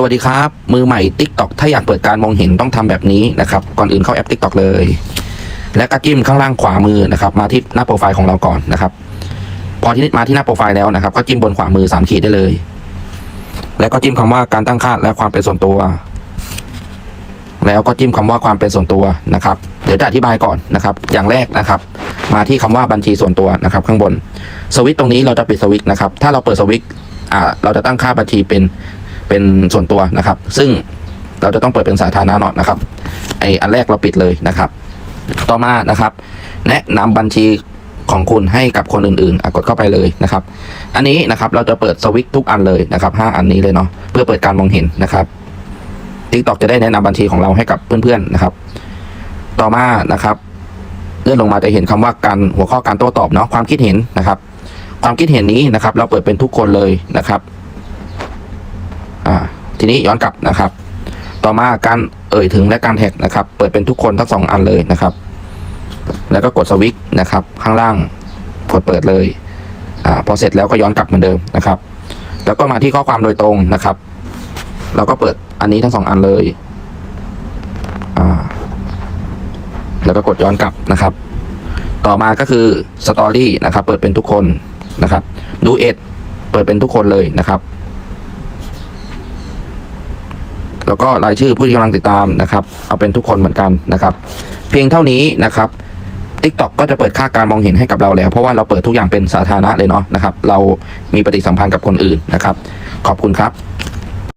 สวัสดีครับ มือใหม่ TikTok ถ้าอยากเปิดการมองเห็นต้องทำแบบนี้นะครับ ก่อนอื่นเข้าแอป TikTok เลย และก็จิ้มข้างล่างขวามือนะครับ มาที่หน้าโปรไฟล์ของเราก่อนนะครับ พอที่มาที่หน้าโปรไฟล์แล้วนะครับ ก็จิ้มบนขวามือสามขีดได้เลย แล้วก็จิ้มคำว่าการตั้งค่าและความเป็นส่วนตัว แล้วก็จิ้มคำว่าความเป็นส่วนตัวนะครับ เดี๋ยวจะอธิบายก่อนนะครับ อย่างแรกนะครับ มาที่คำว่าบัญชีส่วนตัวนะครับ ข้างบน สวิตช์ตรงนี้เราจะปิดสวิตช์นะครับ ถ้าเราเปิดสวิตช์เราจะตั้งค่าบัญชีเป็น เป็นส่วนตัวนะครับ ซึ่งเราจะต้องเปิดเป็นสาธารณะเนาะนะครับไออันแรกเราปิดเลยนะครับ ต่อมานะครับ แนะนำบัญชีของคุณให้กับคนอื่นๆกดเข้าไปเลยนะครับ อันนี้นะครับเราจะเปิดสวิตช์ทุกอันเลยนะครับห้าอันนี้เลยเนาะเพื่อเปิดการมองเห็นนะครับ TikTok จะได้แนะนำบัญชีของเราให้กับเพื่อนๆนะครับ ต่อมานะครับเลื่อนลงมาจะเห็นคำว่าการหัวข้อการโต้ตอบเนาะความคิดเห็นนะครับ ความคิดเห็นนี้นะครับ เราเปิดเป็นทุกคนเลยนะครับ อ่าทีนี้ย้อนกลับนะครับ ต่อมาการเอ่ยถึงและการแท็กนะครับ เปิดเป็นทุกคนทั้งสองอันเลยนะครับ แล้วก็กดสวิตช์นะครับ ข้างล่างกดเปิดเลยอ่าพอเสร็จแล้วก็ย้อนกลับเหมือนเดิมนะครับ แล้วก็มาที่ข้อความโดยตรงนะครับ เราก็เปิดอันนี้ทั้งสองอันเลยอ่าแล้วก็กดย้อนกลับนะครับ ต่อมาก็คือสตอรี่นะครับ เปิดเป็นทุกคนนะครับ ดูเอ็ดเปิดเป็นทุกคนเลยนะครับ แล้วก็รายชื่อผู้ที่กำลังติดตามนะครับ เอาเป็นทุกคนเหมือนกันนะครับ เพียงเท่านี้นะครับ TikTok ก็จะเปิดค่าการมองเห็นให้กับเราแล้ว เพราะว่าเราเปิดทุกอย่างเป็นสาธารณะเลยเนาะนะครับ เรามีปฏิสัมพันธ์กับคนอื่นนะครับ ขอบคุณครับ